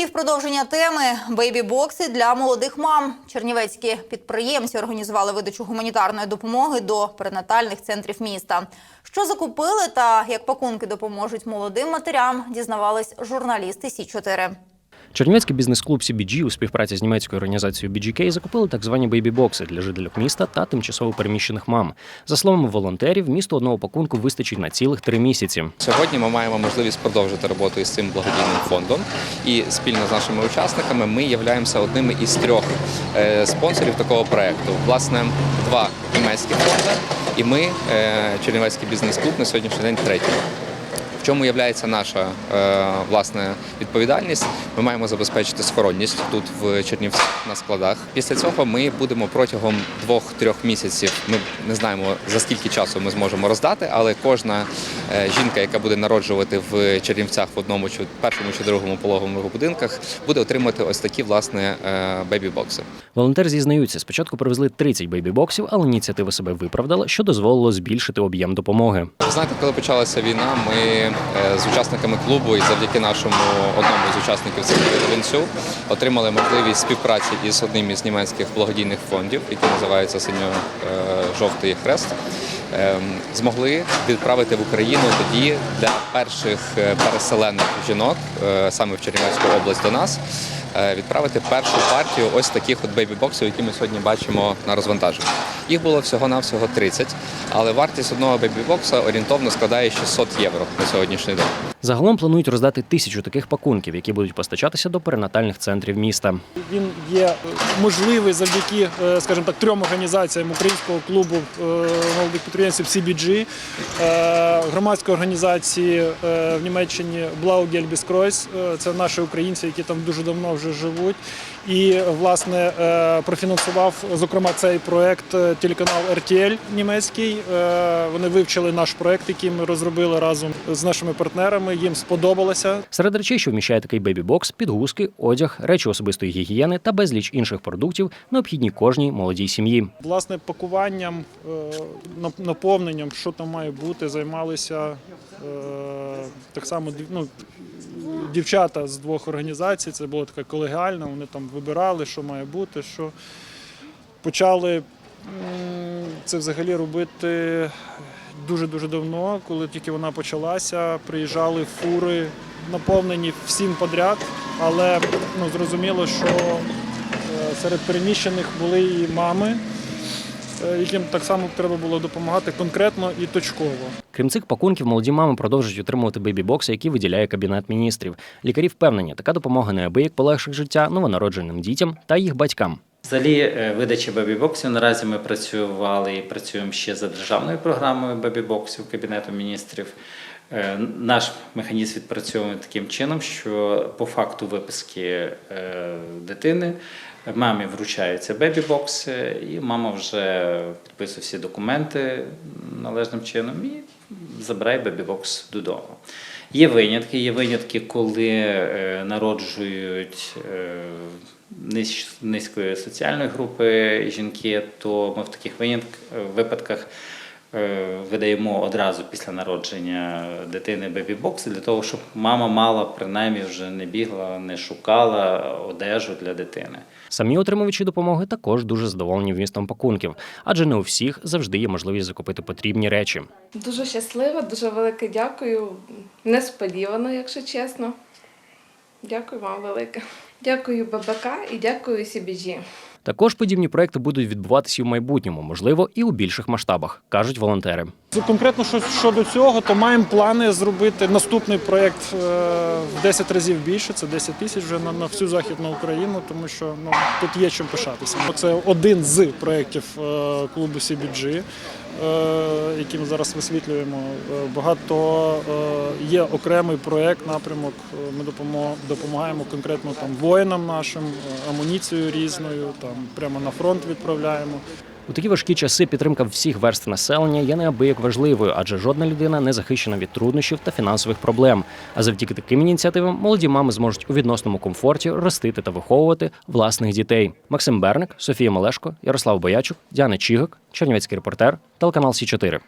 І в продовження теми бейбі-бокси для молодих мам. Чернівецькі підприємці організували видачу гуманітарної допомоги до перинатальних центрів міста. Що закупили та як пакунки допоможуть молодим матерям, дізнавались журналісти Сі 4 Чернівецький бізнес-клуб CBG у співпраці з німецькою організацією BGK закупили так звані бейбі-бокси для жителів міста та тимчасово переміщених мам. За словами волонтерів, місту одного пакунку вистачить на цілих три місяці. Сьогодні ми маємо можливість продовжити роботу із цим благодійним фондом. І спільно з нашими учасниками ми являємося одними із трьох е, спонсорів такого проекту. Власне, два німецькі фонди, і ми, е, Чернівецький бізнес-клуб, на сьогоднішній день третій. В чому є наша е, власне відповідальність? Ми маємо забезпечити схоронність тут в Чернівцях на складах. Після цього ми будемо протягом двох-трьох місяців. Ми не знаємо за скільки часу ми зможемо роздати, але кожна е, жінка, яка буде народжувати в Чернівцях в одному чи першому чи другому пологовому будинках, буде отримати ось такі власне е, бебі-бокси. Волонтери зізнаються, спочатку привезли 30 бейбі-боксів, але ініціатива себе виправдала, що дозволило збільшити об'єм допомоги. Знаєте, коли почалася війна, ми е, з учасниками клубу і завдяки нашому одному з учасників Вінцю отримали можливість співпраці із одним із німецьких благодійних фондів, який називається Синьо-жовтий хрест. ем, Змогли відправити в Україну тоді для перших е, переселених жінок е, саме в Чернівецьку область до нас. е, Відправити першу партію ось таких от бейбі-боксів, які ми сьогодні бачимо на розвантаженні. Їх було всього-навсього 30, але вартість одного бейбі-бокса орієнтовно складає 600 євро на сьогоднішній день. Загалом планують роздати тисячу таких пакунків, які будуть постачатися до перинатальних центрів міста. Він є можливий завдяки, е, скажімо так, трьом організаціям українського клубу е, молодих підприємців CBG, е, громадської організації в Німеччині Blaugel Біскройс. Це наші українці, які там дуже давно вже живуть. І власне профінансував зокрема цей проект телеканал RTL німецький. Е, Вони вивчили наш проект, який ми розробили разом з нашими партнерами. Їм сподобалося. Серед речей, що вміщає такий бейбі-бокс, підгузки, одяг, речі особистої гігієни та безліч інших продуктів, необхідні кожній молодій сім'ї. Власне, пакуванням, е, наповненням, що там має бути, займалися е, так само ну, дівчата з двох організацій. Це було таке колегіально, вони там вибирали, що має бути, що почали це взагалі робити дуже-дуже давно, коли тільки вона почалася, приїжджали фури, наповнені всім подряд, але ну, зрозуміло, що Е, Серед переміщених були і мами, е, яким так само треба було допомагати конкретно і точково. Крім цих пакунків, молоді мами продовжують отримувати бейбі-бокси, які виділяє кабінет міністрів. Лікарі впевнені, така допомога неабияк полегшить життя новонародженим дітям та їх батькам. Взагалі, е, видача бебі-боксів наразі ми працювали і працюємо ще за державною програмою бебі-боксів Кабінету міністрів. Е, Наш механізм відпрацьовує таким чином, що по факту виписки е, дитини мамі вручаються бебі-бокси, і мама вже підписує всі документи належним чином і забирає бебі-бокс додому. Є винятки, є винятки, коли е, народжують е, низької соціальної групи жінки, то ми в таких випадках видаємо одразу після народження дитини бебі-бокси для того, щоб мама мала принаймні вже не бігла, не шукала одежу для дитини. Самі отримувачі допомоги також дуже задоволені вмістом пакунків, адже не у всіх завжди є можливість закупити потрібні речі. Дуже щаслива, дуже велике дякую. Несподівано, якщо чесно. Дякую вам велике. Дякую ББК і дякую CBG. Також подібні проекти будуть відбуватися і в майбутньому, можливо, і у більших масштабах, кажуть волонтери. Конкретно що- щодо цього, то маємо плани зробити наступний проєкт е, в 10 разів більше, це 10 тисяч вже на, на всю Західну Україну, тому що ну, тут є чим пишатися. Це один з проєктів е, клубу CBG, е, який ми зараз висвітлюємо. Е, Багато е, є окремий проєкт, напрямок. Ми допомагаємо конкретно там воїнам нашим, амуніцією різною, там прямо на фронт відправляємо. У такі важкі часи підтримка всіх верств населення є неабияк важливою, адже жодна людина не захищена від труднощів та фінансових проблем. А завдяки таким ініціативам молоді мами зможуть у відносному комфорті ростити та виховувати власних дітей. Максим Берник, Софія Малешко, Ярослав Боячук, Діана Чігак, Чернівецький репортер, телеканал Сі 4